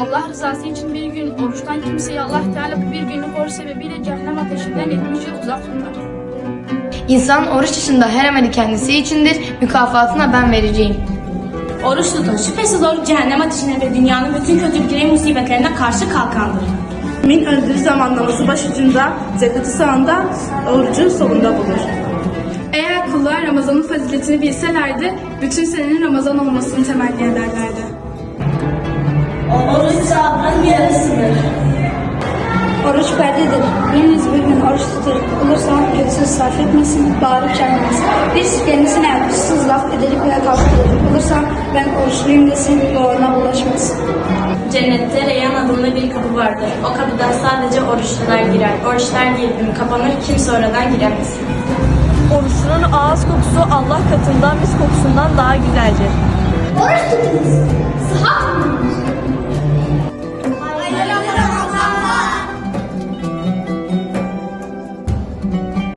Allah rızası için bir gün oruçtan kimseyi Allah Teala bir günlük oruç sebebiyle cehennem ateşinden 70 yıl uzak tutar. İnsan oruç dışında her ameli kendisi içindir, mükafatına ben vereceğim. Oruç tutun. Şüphesiz oruç cehennem ateşine ve dünyanın bütün kötülükleri musibetlerine karşı kalkandır. Min öldüğü zaman namazı başucunda, zekatı sağında, orucu solunda bulur. Eğer kullar Ramazan'ın faziletini bilselerdi, bütün senenin Ramazan olmasını temenni ederlerdi. Yarısıdır. Oruç perdedir. Biriniz bir gün oruç tutacak olursa söz sarf etmesin, bağırıp çağırmasın. Bir kendisine yapışsız laf edilip veya edilip olursa ben oruçluyum desin ona bulaşmasın. Cennette Reyyan adında bir kapı vardır. O kapıdan sadece oruçlular girer. Oruçlar girdi mi kapanır, kimse oradan giremez. Oruçlunun ağız kokusu Allah katından mis kokusundan daha güzeldir. Oruç tutunuz.